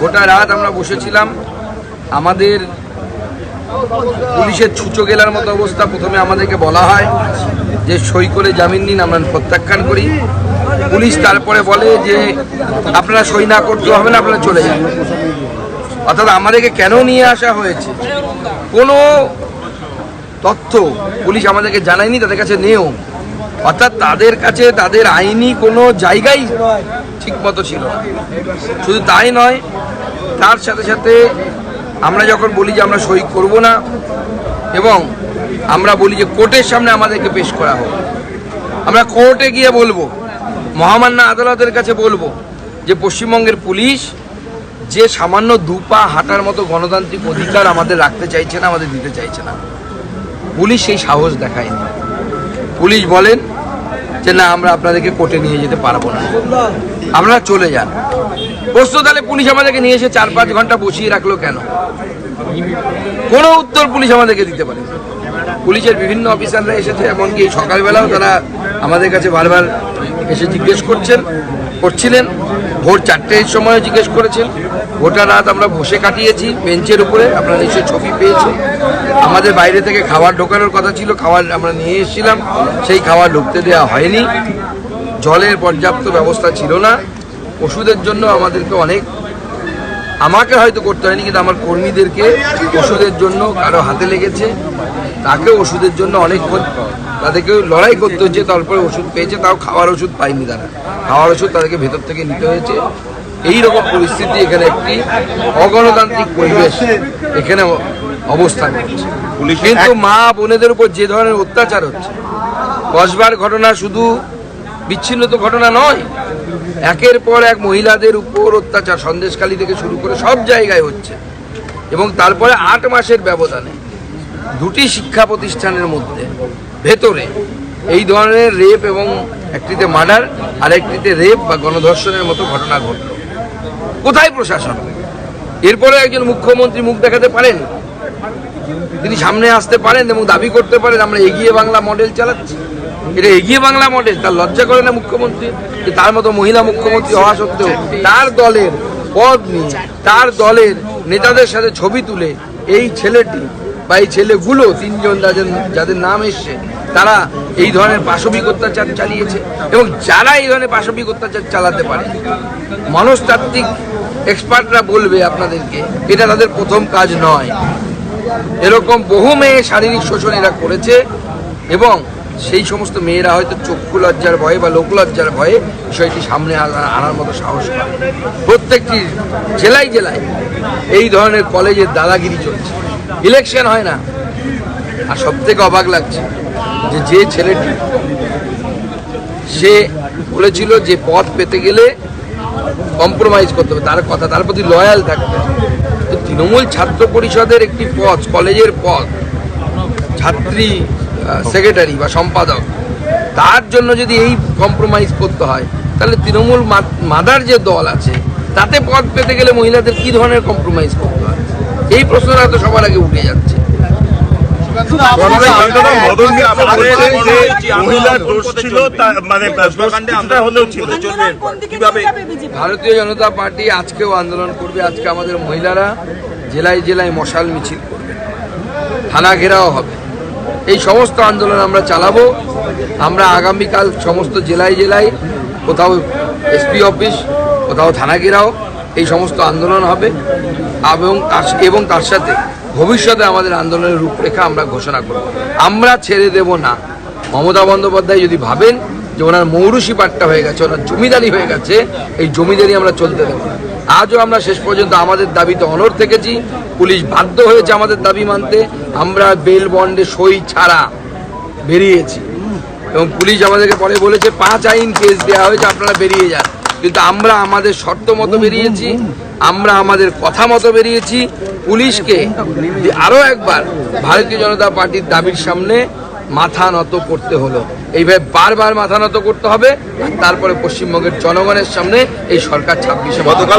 গোটা রাত আমরা বসেছিলাম। আমাদের পুলিশের ছুচো গেলার মতো অবস্থা, প্রথমে আমাদেরকে বলা হয় যে সই করে জামিন নিন, আমরা প্রত্যাখ্যান করি। পুলিশ তারপরে বলে যে, আপনারা সই না করতে হবে না, আপনারা চলে যান। অর্থাৎ আমাদেরকে কেন নিয়ে আসা হয়েছে? কোনো তথ্য পুলিশ আমাদেরকে জানায়নি, তাদের কাছে নেও অর্থাৎ তাদের কাছে তাদের আইনি কোনো জায়গাই ঠিক মতো ছিল শুধু তাই নয়, তার সাথে সাথে আমরা যখন বলি যে আমরা সই করব না, এবং আমরা বলি যে কোর্টের সামনে আমাদেরকে পেশ করা হোক, আমরা কোর্টে গিয়ে বলব, মহামান্য আদালতের কাছে বলব যে পশ্চিমবঙ্গের পুলিশ যে সামান্য দুপা হাঁটার মতো গণতান্ত্রিক অধিকার আমাদের রাখতে চাইছে না, আমাদের দিতে চাইছে না। পুলিশ সেই সাহস দেখায়নি। পুলিশ বলেন যে না, আমরা আপনাদেরকে কোর্টে নিয়ে যেতে পারব না। আপনারা চলে যান। প্রশ্ন তাহলে পুলিশ আমাদেরকে নিয়ে এসে চার পাঁচ ঘণ্টা বসিয়ে রাখল কেন? কোনো উত্তর পুলিশ আমাদেরকে দিতে পারে পুলিশের বিভিন্ন অফিসাররা এসেছে, এমনকি সকালবেলাও তারা আমাদের কাছে বারবার এসে জিজ্ঞেস করছেন, করছিলেন। ভোর চারটের সময় জিজ্ঞেস করেছেন। গোটা রাত আমরা বসে কাটিয়েছি, বেঞ্চের উপরে, আপনারা নিশ্চয়ই ছবি পেয়েছেন। আমাদের বাইরে থেকে খাবার ঢোকানোর কথা ছিল, খাবার আমরা নিয়ে এসেছিলাম। সেই খাবার ঢুকতে দেওয়া হয়নি। জলের পর্যাপ্ত ব্যবস্থা ছিল না। ওষুধের জন্য আমাদেরকে অনেক, আমাকে হয়তো করতে হয়নি, কিন্তু আমার কর্মীদেরকে ওষুধের জন্য কারও হাতে লেগেছে। তাকে ওষুধের জন্য অনেকক্ষণ তাদেরকে লড়াই করতে হচ্ছে তারপরে ওষুধ পেয়েছে তাও খাওয়ার ওষুধ পায়নি তারা। খাওয়ার ওষুধ তাদেরকে ভেতর থেকে নিতে হয়েছে। এই রকম পরিস্থিতি এখানে একটি অগণতান্ত্রিক পরিবেশ এখানে অবস্থান করছে। কিন্তু মা বোনেদের উপর যে ধরনের অত্যাচার হচ্ছে কসবার ঘটনা শুধু বিচ্ছিন্ন তো ঘটনা নয় একের পর এক মহিলাদের উপর অত্যাচার সন্দেশখালী থেকে শুরু করে সব জায়গায় হচ্ছে। এবং তারপরে আট মাসের ব্যবধানে দুটি শিক্ষা প্রতিষ্ঠানের মধ্যে, ভেতরে এই ধরনের রেপ এবং একটিতে মার্ডার, আর একটিতে রেপ বা গণধর্ষণের মতো ঘটনা ঘটল। কোথায় প্রশাসন? এরপরে একজন মুখ্যমন্ত্রী মুখ দেখাতে পারেন? তিনি সামনে আসতে পারেন এবং দাবি করতে পারেন, আমরা এগিয়ে বাংলা মডেল চালাচ্ছি। এটা এগিয়ে বাংলা মডেল, তার লজ্জা করে না মুখ্যমন্ত্রী? যে তার মতো মহিলা মুখ্যমন্ত্রী হওয়া সত্ত্বেও তার দলের পদ নিয়ে, তার দলের নেতাদের সাথে ছবি তুলে এই ছেলেটি বা এই ছেলেগুলো তিনজন যাদের যাদের নাম এসছে, তারা এই ধরনের পাশবিক অত্যাচার চালিয়েছে এবং যারা এই ধরনের পাশবিক অত্যাচার চালাতে পারে, মনস্তাত্ত্বিক এক্সপার্টরা বলবে আপনাদেরকে, এটা তাদের প্রথম কাজ নয়। এরকম বহু মেয়ে শারীরিক শোষণ এরা করেছে এবং সেই সমস্ত মেয়েরা হয়তো চক্ষু লজ্জার ভয়ে বা লোক লজ্জার ভয়ে বিষয়টি সামনে আনা- আনার মতো সাহস পায়। প্রত্যেকটি জেলায় জেলায় এই ধরনের কলেজের দাদাগিরি চলছে। ইলেকশন হয় না। আর সব থেকে অবাক লাগছে যে যে ছেলেটি, সে বলেছিল যে পথ পেতে গেলে কম্প্রোমাইজ করতে হবে। তার কথা, তার প্রতি লয়াল থাকতে। তো তৃণমূল ছাত্র পরিষদের একটি পদ, কলেজের পদ, ছাত্রী সেক্রেটারি বা সম্পাদক, তার জন্য যদি এই কম্প্রোমাইজ করতে হয়, তাহলে তৃণমূল মাদার যে দল আছে, তাতে পদ পেতে গেলে মহিলাদের কি ধরনের কম্প্রোমাইজ করতে এই প্রশ্নটা তো সবার আগে উঠে যাচ্ছে। মানে ভারতীয় জনতা পার্টি আজকেও আন্দোলন করবে আজকে আমাদের মহিলারা জেলায় জেলায় মশাল মিছিল করবে। থানা ঘেরাও হবে। এই সমস্ত আন্দোলন আমরা চালাবো। আমরা আগামীকাল সমস্ত জেলায় জেলায় কোথাও এসপি অফিস কোথাও থানা ঘেরাও সমস্ত আন্দোলন হবে এবং তার এবং তার সাথে ভবিষ্যতে আমাদের আন্দোলনের রূপরেখা আমরা ঘোষণা করব। আমরা ছেড়ে দেব না। মমতা বন্দ্যোপাধ্যায় যদি ভাবেন যে ওনার মৌরুষি পাট্টা হয়ে গেছে, ওনার জমিদারি হয়ে গেছে, এই জমিদারি আমরা চলতে দেবো না। আজও আমরা শেষ পর্যন্ত আমাদের দাবিতে অনড় থেকেছি। পুলিশ বাধ্য হয়েছে আমাদের দাবি মানতে। আমরা বেল বন্ডে সই ছাড়া বেরিয়েছি। এবং পুলিশ আমাদেরকে পরে বলেছে, পাঁচ আইন কেস দেওয়া হয়েছে, আপনারা বেরিয়ে যান। কিন্তু আমরা আমাদের শর্ত মতো বেরিয়েছি আমরা আমাদের কথা মতো বেরিয়েছি। পুলিশকে যে আরও একবার ভারতীয় জনতা পার্টির দাবির সামনে মাথা নত করতে হলো। এইভাবে বারবার মাথা নত করতে হবে আর তারপরে পশ্চিমবঙ্গের জনগণের সামনে এই সরকার ছাব্বিশে গতকাল